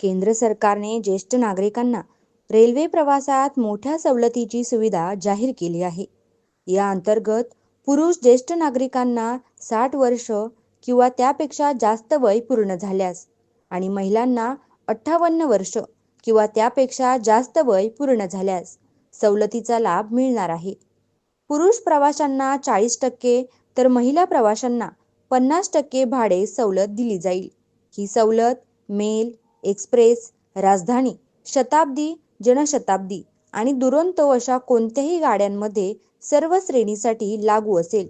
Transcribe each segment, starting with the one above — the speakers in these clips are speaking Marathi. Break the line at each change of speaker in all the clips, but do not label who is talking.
केंद्र सरकारने ज्येष्ठ नागरिकांना रेल्वे प्रवासात मोठ्या सवलतीची सुविधा जाहीर केली आहे. या अंतर्गत पुरुष ज्येष्ठ नागरिकांना साठ वर्ष किंवा त्यापेक्षा जास्त वय पूर्ण झाल्यास आणि महिलांना अठ्ठावन्न वर्ष किंवा त्यापेक्षा जास्त वय पूर्ण झाल्यास सवलतीचा लाभ मिळणार आहे. पुरुष प्रवाशांना चाळीस टक्के तर महिला प्रवाशांना पन्नास टक्के भाडे सवलत दिली जाईल. ही सवलत मेल एक्सप्रेस राजधानी शताब्दी जनशताब्दी आणि दुरंतो अशा कोणत्याही गाड्यांमध्ये सर्व श्रेणीसाठी लागू असेल.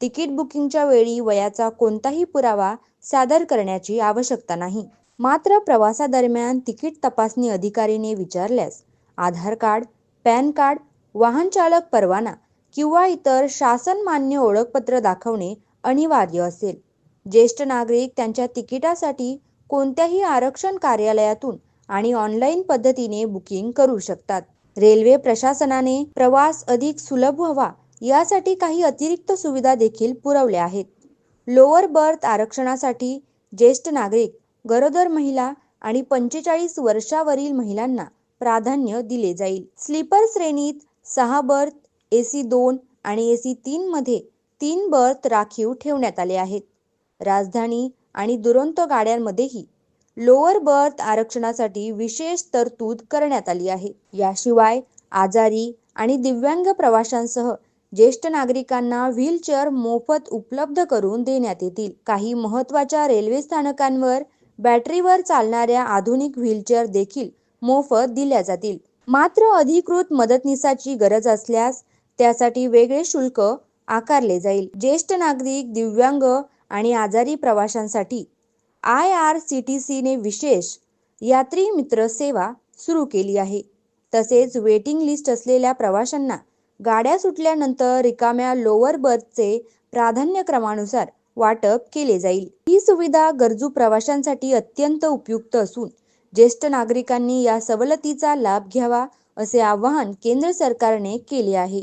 तिकीट बुकिंगच्या वेळी वयाचा कोणताही पुरावा सादर करण्याची आवश्यकता नाही. मात्र प्रवासादरम्यान तिकीट तपासणी अधिकारीने विचारल्यास आधार कार्ड पॅन कार्ड वाहन चालक परवाना किंवा इतर शासन मान्य ओळखपत्र दाखवणे अनिवार्य असेल. ज्येष्ठ नागरिक त्यांच्या तिकिटासाठी कोणत्याही आरक्षण कार्यालयातून आणि ऑनलाईन पद्धतीने बुकिंग करू शकतात. रेल्वे प्रशासनाने प्रवास अधिक सुलभ व्हावा यासाठी काही अतिरिक्त सुविधा देखील पुरवल्या आहेत. लोअर बर्थ आरक्षणासाठी ज्येष्ठ नागरिक गरोदर महिला आणि पंचेचाळीस वर्षावरील महिलांना प्राधान्य दिले जाईल. स्लीपर श्रेणीत सहा बर्थ ए सी दोन आणि ए सी तीन मध्ये तीन बर्थ राखीव ठेवण्यात आले आहेत. राजधानी आणि दुरंतो गाड्यांमध्येही लोअर बर्थ आरक्षणासाठी विशेष तरतूद करण्यात आली आहे. याशिवाय आजारी आणि दिव्यांग प्रवाशांसह ज्येष्ठ नागरिकांना व्हीलचेअर मोफत उपलब्ध करून देण्यात येतील. काही महत्त्वाच्या रेल्वे स्थानकांवर बॅटरीवर चालणाऱ्या आधुनिक व्हीलचेअर देखील मोफत दिल्या जातील. मात्र अधिकृत मदतनीसाची गरज असल्यास त्यासाठी वेगळे शुल्क आकारले जाईल. ज्येष्ठ नागरिक दिव्यांग आणि आजारी प्रवाशांसाठी आय आर सी टी सीने विशेष यात्री मित्र सेवा सुरू केली आहे. तसेच वेटिंग लिस्ट असलेल्या प्रवाशांना गाड्या सुटल्यानंतर रिकाम्या लोअर बर्थचे प्राधान्यक्रमानुसार वाटप केले जाईल. ही सुविधा गरजू प्रवाशांसाठी अत्यंत उपयुक्त असून ज्येष्ठ नागरिकांनी या सवलतीचा लाभ घ्यावा असे आवाहन केंद्र सरकारने केले आहे.